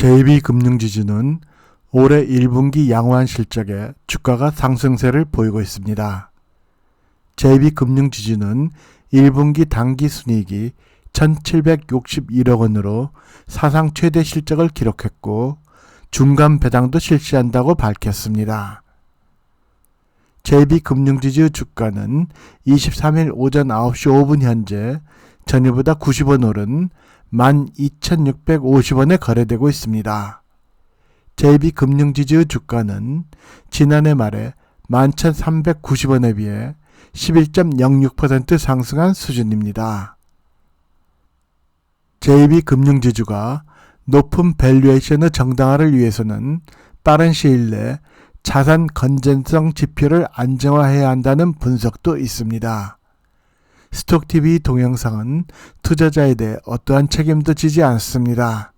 JB금융지주는 올해 1분기 양호한 실적에 주가가 상승세를 보이고 있습니다. JB금융지주는 1분기 당기 순이익이 1,761억 원으로 사상 최대 실적을 기록했고 중간 배당도 실시한다고 밝혔습니다. JB금융지주 주가는 23일 오전 9시 5분 현재 전일보다 90원 오른 12,650원에 거래되고 있습니다. JB금융지주 주가는 지난해 말에 11,390원에 비해 11.06% 상승한 수준입니다. JB금융지주가 높은 밸류에이션의 정당화를 위해서는 빠른 시일 내 자산 건전성 지표를 안정화해야 한다는 분석도 있습니다. 스톡TV 동영상은 투자자에 대해 어떠한 책임도 지지 않습니다.